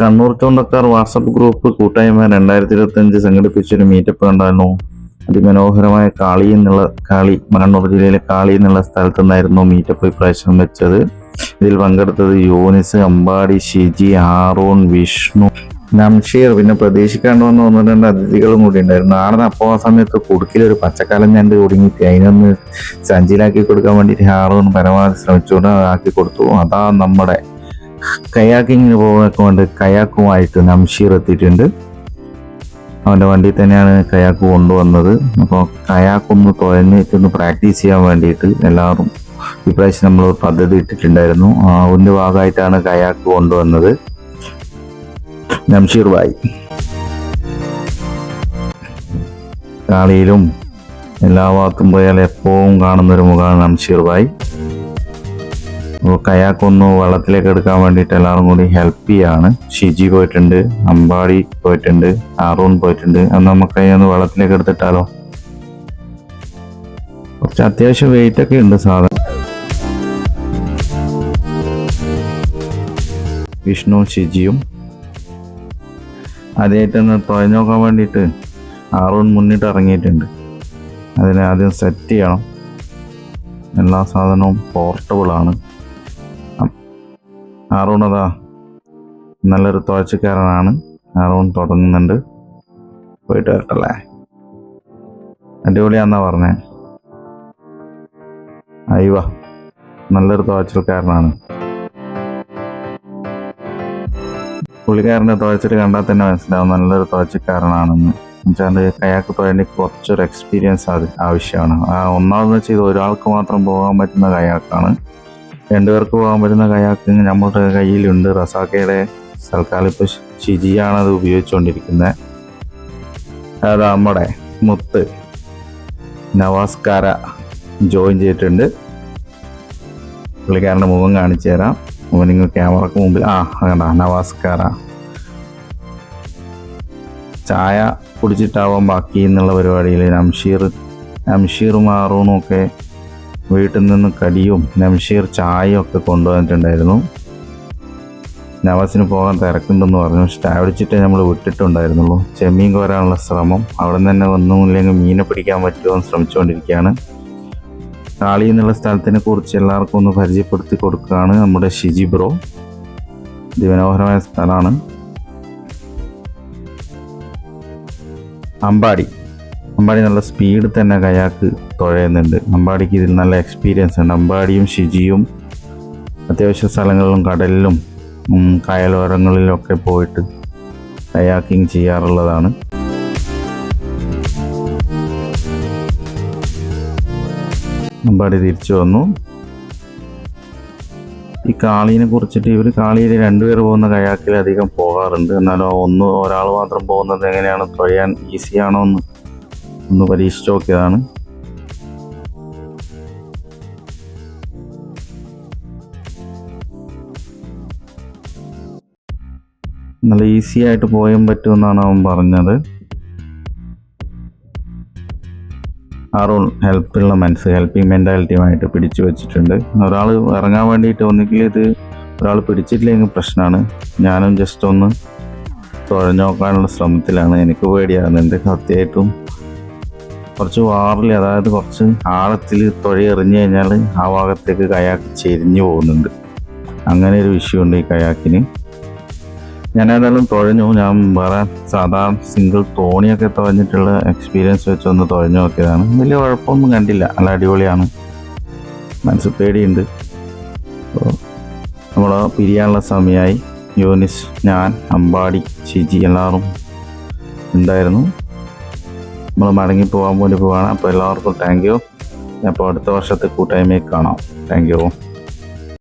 Kannur ചുണ്ടക്കാർ WhatsApp group കൂട്ടായ്മ രണ്ടായിരത്തി ഇരുപത്തി അഞ്ച് സംഘടിപ്പിച്ചൊരു മീറ്റപ്പ് കണ്ടായിരുന്നു. അതിമനോഹരമായ കാളി എന്നുള്ള കാളി കണ്ണൂർ ജില്ലയിലെ കാളി എന്നുള്ള സ്ഥലത്ത് നിന്നായിരുന്നു മീറ്റപ്പ് ഇപ്രാവശ്യം വെച്ചത്. ഇതിൽ പങ്കെടുത്തത് യോനിസ് അമ്പാടി ഷിജി ആറോൺ വിഷ്ണു നംഷീർ. പിന്നെ പ്രതീക്ഷിക്കാണ്ട് വന്ന ഒന്ന് രണ്ട് അതിഥികളും കൂടി ഉണ്ടായിരുന്നു. നാടൻ അപ്പോൾ ആ സമയത്ത് കുടുക്കിലൊരു പച്ചക്കാലം ഞണ്ട് കുടുങ്ങിയിട്ട് അതിനൊന്ന് സഞ്ചിയിലാക്കി കൊടുക്കാൻ വേണ്ടിയിട്ട് ആറോൺ പരമാവധി ശ്രമിച്ചുകൊണ്ട് ആക്കി കൊടുത്തു. അതാ നമ്മുടെ കയാക്കിങ്ങിന് പോകാൻ കൊണ്ട് കയാക്കുമായിട്ട് നംഷീർ എത്തിയിട്ടുണ്ട്. അവന്റെ വണ്ടിയിൽ തന്നെയാണ് കയാക്ക് കൊണ്ടുവന്നത്. അപ്പോൾ കയാക്കൊന്ന് തുഴഞ്ഞിട്ടൊന്ന് പ്രാക്ടീസ് ചെയ്യാൻ വേണ്ടിയിട്ട് എല്ലാവരും ഇപ്രാവശ്യം നമ്മൾ പദ്ധതി ഇട്ടിട്ടുണ്ടായിരുന്നു. അതിന്റെ ഭാഗമായിട്ടാണ് കയാക്ക് കൊണ്ടുവന്നത്. നംഷീർ ബായി. കാളിയിലും എല്ലാ ഭാഗത്തും പോയാൽ എപ്പോഴും കാണുന്നൊരു മുഖമാണ് നംഷീർ ബായി. കയാക്കൊന്ന് വെള്ളത്തിലേക്ക് എടുക്കാൻ വേണ്ടിയിട്ട് എല്ലാവരും കൂടി ഹെൽപ്പ് ചെയ്യാണ്. ഷിജി പോയിട്ടുണ്ട് അമ്പാടി പോയിട്ടുണ്ട് ആറൂൺ പോയിട്ടുണ്ട്. അത് നമുക്ക് ഒന്ന് വെള്ളത്തിലേക്ക് എടുത്തിട്ടാലോ? കുറച്ച് അത്യാവശ്യം വെയിറ്റ് ഒക്കെ ഉണ്ട് സാധനം. വിഷ്ണു ഷിജിയും. ആദ്യമായിട്ട് ഒന്ന് തുഴഞ്ഞു നോക്കാൻ വേണ്ടിയിട്ട് ആറൂൺ മുന്നിട്ട് ഇറങ്ങിയിട്ടുണ്ട്. അതിനെ ആദ്യം സെറ്റ് ചെയ്യണം. എല്ലാ സാധനവും പോർട്ടബിൾ ആണ്. ആറൂൺ അതാ നല്ലൊരു തുഴച്ചക്കാരനാണ് ആറൂൺ തുടങ്ങുന്നുണ്ട്. പോയിട്ട് വരട്ടല്ലേ? അടിപൊളിയാന്നാ പറഞ്ഞേ. അയ്യവ നല്ലൊരു തുഴച്ചിൽക്കാരനാണ് പുള്ളിക്കാരന്റെ തുഴച്ചിൽ കണ്ടാൽ തന്നെ മനസ്സിലാവും നല്ലൊരു തുഴച്ചിക്കാരനാണെന്ന് എന്നുവെച്ചാൽ കയാക്ക് തുഴേണ്ടി കുറച്ചൊരു എക്സ്പീരിയൻസ് ആവശ്യമാണ്. ഒന്നാമതെന്ന് വെച്ചാൽ ഇത് ഒരാൾക്ക് മാത്രം പോകാൻ പറ്റുന്ന കയാക്കാണ് രണ്ടുപേർക്ക് പോകാൻ പറ്റുന്ന കയാക്ക് നമ്മുടെ കയ്യിലുണ്ട്. റസാക്കയുടെ തൽക്കാലം ഇപ്പോൾ ഷിജിയാണ് അത് ഉപയോഗിച്ചുകൊണ്ടിരിക്കുന്നത് അത് നമ്മുടെ മുത്ത്. നവാസ്കാര ജോയിൻ ചെയ്തിട്ടുണ്ട്. പുള്ളിക്കാരന്റെ മുഖം കാണിച്ചു തരാം. അവനിങ്ങ് ക്യാമറക്ക് മുമ്പിൽ ആ കണ്ട? നവാസ്കാര. ചായ കുടിച്ചിട്ടാവാം ബാക്കി എന്നുള്ള പരിപാടിയിൽ നംഷീർ നംഷീർ ആറൂണും ഒക്കെ വീട്ടിൽ നിന്ന് കടിയും നംഷീർ ചായയും ഒക്കെ കൊണ്ടുവന്നിട്ടുണ്ടായിരുന്നു. നവാസിന് പോകാൻ തിരക്കുണ്ടെന്ന് പറഞ്ഞു. പക്ഷെ അടിച്ചിട്ടേ നമ്മൾ വിട്ടിട്ടുണ്ടായിരുന്നുള്ളൂ. ചെമ്മീൻ കോരാനുള്ള ശ്രമം അവിടെ നിന്ന് തന്നെ ഒന്നുമില്ലെങ്കിൽ മീനെ പിടിക്കാൻ പറ്റുമോ എന്ന് ശ്രമിച്ചുകൊണ്ടിരിക്കുകയാണ്. കാളി എന്നുള്ള സ്ഥലത്തിനെ കുറിച്ച് എല്ലാവർക്കും ഒന്ന് പരിചയപ്പെടുത്തി കൊടുക്കുകയാണ് നമ്മുടെ ഷിജി ബ്രോ. അതിമനോഹരമായ സ്ഥലമാണ്. അമ്പാടി. അമ്പാടി നല്ല സ്പീഡിൽ തന്നെ കയാക്ക് തുഴയുന്നുണ്ട്. അമ്പാടിക്ക് ഇതിൽ നല്ല എക്സ്പീരിയൻസ് ഉണ്ട്. അമ്പാടിയും ഷിജിയും അത്യാവശ്യ സ്ഥലങ്ങളിലും കടലിലും കായലോരങ്ങളിലും കായലോരങ്ങളിലൊക്കെ പോയിട്ട് കയാക്കിങ് ചെയ്യാറുള്ളതാണ്. അമ്പാടി തിരിച്ചു വന്നു. ഈ കാളീനെ കുറിച്ചിട്ട് ഇവർ കാളിയിൽ രണ്ടുപേർ പോകുന്ന കയാക്കിൽ അധികം പോകാറുണ്ട്. എന്നാലോ ഒന്ന് ഒരാൾ മാത്രം പോകുന്നത് എങ്ങനെയാണ്? തുഴയാൻ ഈസിയാണോ എന്ന് ഒന്ന് പരീക്ഷിച്ച് നോക്കിയതാണ്. നല്ല ഈസി ആയിട്ട് പോയാൻ പറ്റുമെന്നാണ് അവൻ പറഞ്ഞത്. ആറോൾ ഹെൽപ്പുള്ള മനസ്സ് ഹെൽപ്പിംഗ് മെന്റാലിറ്റിയുമായിട്ട് പിടിച്ചു വെച്ചിട്ടുണ്ട്. ഒരാൾ ഇറങ്ങാൻ വേണ്ടിയിട്ട് ഒന്നുകിൽ ഇത് ഒരാൾ പിടിച്ചിട്ടില്ലെങ്കിൽ പ്രശ്നമാണ്. ഞാനും ജസ്റ്റ് ഒന്ന് തുഴഞ്ഞു നോക്കാനുള്ള ശ്രമത്തിലാണ്. എനിക്ക് പേടിയാകുന്നത് സത്യമായിട്ടും കുറച്ച് വാറിൽ അതായത് കുറച്ച് ആഴത്തിൽ തുഴ എറിഞ്ഞു കഴിഞ്ഞാൽ ആ ഭാഗത്തേക്ക് കയാക്ക് ചെരിഞ്ഞു പോകുന്നുണ്ട്. അങ്ങനെ ഒരു വിഷയമുണ്ട് ഈ കയാക്കിന്. ഞാൻ ഏതായാലും തുഴഞ്ഞു. ഞാൻ വേറെ സാധാ സിംഗിൾ തോണിയൊക്കെ തുഴഞ്ഞിട്ടുള്ള എക്സ്പീരിയൻസ് വെച്ച് ഒന്ന് തുഴഞ്ഞു നോക്കിയതാണ്. വലിയ കുഴപ്പമൊന്നും കണ്ടില്ല. നല്ല അടിപൊളിയാണ്. മനസ്സ് പേടിയുണ്ട്. അപ്പോൾ നമ്മൾ പിരിയാനുള്ള സമയമായി. യൂനിസ് ഞാൻ അമ്പാടി ഷിജി എല്ലാവരും ഉണ്ടായിരുന്നു. നമ്മൾ മടങ്ങി പോകാൻ വേണ്ടി പോവാണ്. അപ്പോൾ എല്ലാവർക്കും താങ്ക് യു അപ്പോൾ അടുത്ത വർഷത്തെ കൂട്ടായ്മയിൽ കാണാം. Thank you